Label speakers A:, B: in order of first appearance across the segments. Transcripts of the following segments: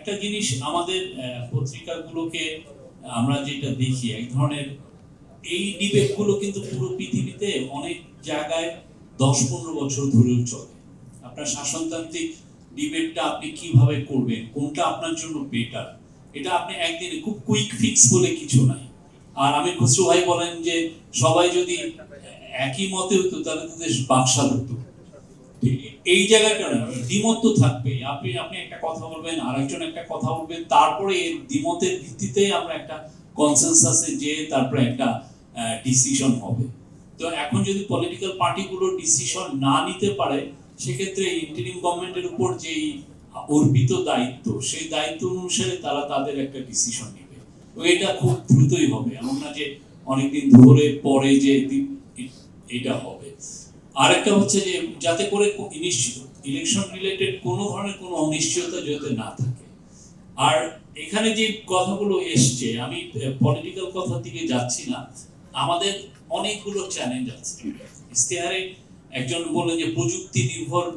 A: একটা জিনিস আমাদের পত্রিকাগুলোকে আমরা যেটা দেখি, এক ধরনের এই ডিবেটগুলো কিন্তু পুরো পৃথিবীতে অনেক জায়গায় দশ পনেরো বছর ধরেও চলে। আপনার শাসনতান্ত্রিক ডিবেটটা আপনি কীভাবে করবেন, কোনটা আপনার জন্য বেটার এটা আপনি একদিনে খুব কুইক ফিক্স বলে কিছু নাই। আর আমি খুসরু ভাই বলেন যে, সবাই যদি একই মতে হতো, তাহলে তো দেশ বাকশাল হতো। এই জায়গাটা না দ্বিমত থাকবে আপনি আপনি একটা কথা বলবেন, আরেকজন একটা কথা বলবেন, তারপরে এর দ্বিমতের ভিত্তিতে আমরা একটা কনসেনসাসে যে তারপরে একটা ডিসিশন হবে। তো এখন যদি পলিটিক্যাল পার্টিগুলো ডিসিশন না নিতে পারে, সেক্ষেত্রে ইন্টারিম গভর্নমেন্টের উপর যেই অর্পিত দায়িত্ব, সেই দায়িত্ব অনুসারে তারা তাদের একটা ডিসিশন নেবে। তো এটা খুব দ্রুতই হবে এমন না যে অনেকদিন ধরে পরে যে এটা হবে। আরেকটা হচ্ছে যে যাতে করে ইলেকশন রিলেটেড কোনো ধরনের কোনো অনিশ্চয়তা যাতে না থাকে। আর এখানে যে কথাগুলো এসছে, আমি পলিটিক্যাল কথার দিকে যাচ্ছি না। আমাদের অনেকগুলো চ্যালেঞ্জ আছে। ইশতেহারে একজন বললেন যে, প্রযুক্তি নির্ভর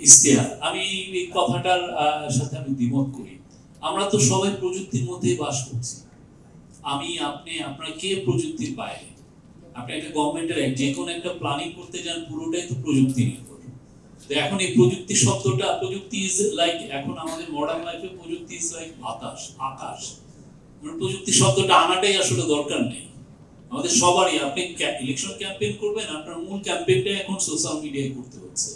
A: ইশতেহার। আমি এই কথাটার সাথে আমি দ্বিমত করি। আমরা তো সবাই প্রযুক্তির মধ্যেই বাস করছি। আমি, আপনি, আপনার কে প্রযুক্তির বাইরে? আপনি একটা গভর্নমেন্টের যে কোনো একটা প্ল্যানিং করতে যান, পুরোটাই তো প্রযুক্তি নির্ভর। তো এখন এই প্রযুক্তি শব্দটা, প্রযুক্তি ইজ লাইক এখন আমাদের মডার্ন লাইফে প্রযুক্তি ইজ লাইক বাতাস, আকাশ। প্রযুক্তি শব্দটা আনাটাই আসলে দরকার নেই। আমাদের সবারই, আপনি ইলেকশন ক্যাম্পেইন করবেন, আপনার মূল ক্যাম্পেইনটা এখন সোশ্যাল মিডিয়ায় করতে হচ্ছে।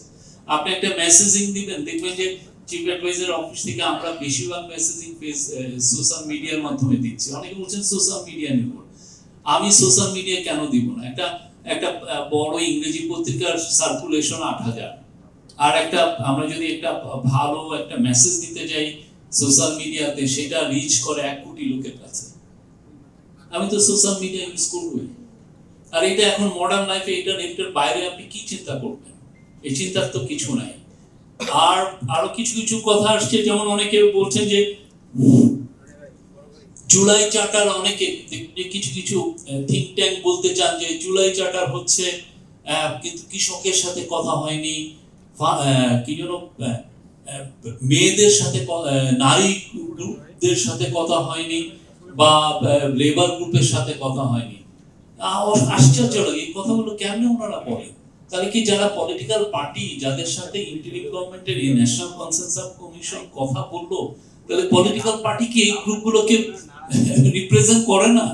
A: আপনি একটা মেসেজিং দিবেন, দেখবেন যে চিফ অ্যাডভাইজার অফিস থেকে আমরা বেশিরভাগ মেসেজিং সোশ্যাল মিডিয়ার মাধ্যমে দিচ্ছি। অনেকে বলছেন সোশ্যাল মিডিয়া নির্ভর। আমি সোশ্যাল মিডিয়া কেন দিব না? একটা একটা বড় ইংরেজি পত্রিকার সার্কুলেশন আট হাজার। আর একটা, আমরা যদি একটা ভালো একটা মেসেজ দিতে যাই সোশ্যাল মিডিয়াতে সেটা রিচ করে এক কোটি লোকের কাছে। আমি তো সোশ্যাল মিডিয়া ইউজ করবই। আর এটা এখন মডার্ন লাইফে এটা এটার বাইরে আপনি কি চিন্তা করবেন? এই চিন্তার তো কিছু নাই। আর আরও কিছু কিছু কথা আসছে, যেমন অনেকে বলছেন যে জুলাই চার্টার অনেকে কিছু কিছু থিঙ্ক ট্যাঙ্ক বলতে চান যে জুলাই চার্টার হচ্ছে কিন্তু কৃষকের সাথে কথা হয়নি কি যেন মেয়েদের সাথে নারী গ্রুপদের সাথে কথা হয়নি, বা লেবার গ্রুপের সাথে কথা হয়নি। আশ্চর্য লাগে এই কথাগুলো কেমনে ওনারা বলেন? তাহলে কি যারা পলিটিক্যাল পার্টি যাদের সাথে ইন্টারিম গভর্নমেন্টের ন্যাশনাল কনসেনসাস কমিশন কথা বলল, তাহলে পলিটিক্যাল পার্টি কি এই গ্রুপগুলোকে রিপ্রেজেন্ট করে না।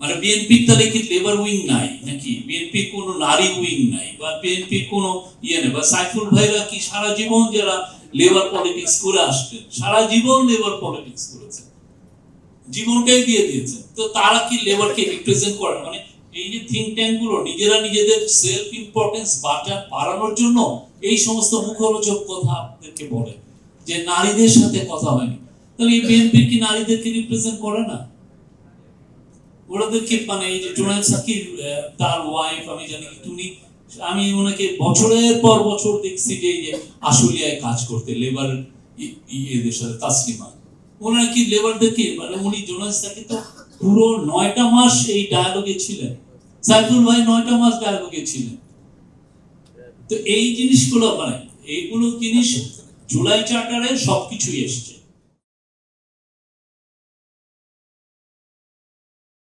A: মানে বিএনপির তাহলে কি লেবার উইং নাই নাকি? বিএনপির কোনো নারী উইং নাই বা বিএনপির কোনো ইয়ে নেই। বা সাইফুল ভাইরা কি সারা জীবন যারা লেবার পলিটিক্স করে আসছেন, সারা জীবন লেবার পলিটিক্স করেছেন, জীবনটাই দিয়ে দিয়েছেন। তো তারা কি লেবারকে রিপ্রেজেন্ট করে মানে এই যে থিঙ্ক ট্যাঙ্কগুলো, নিজেরা নিজেদের সেলফ ইম্পর্টেন্স বাটা বাড়ানোর জন্য এই সমস্ত মুখরোচক কথা আপনাদেরকে বলে, যে নারীদের সাথে কথা হয়নি তাহলে এই বিএনপি কি নারীদেরকে রিপ্রেজেন্ট করে না? মানে এই যে তার ওয়াইফ আমি জানি কি তুমি আমি ওনাকে বছরের পর বছর দেখছি যে এই যে আশুলিয়ায় কাজ করতে লেবার সাথে তাসলিমা। ওনারা কি লেবারদেরকে মানে উনি তো পুরো নয়টা মাস এই ডায়ালগে ছিলেন। সাইফুল ভাই নয়টা মাস ডায়ালগে ছিলেন। তো এই জিনিসগুলো মানে এইগুলো জিনিস জুলাই চার্টারে সবকিছুই এসছে।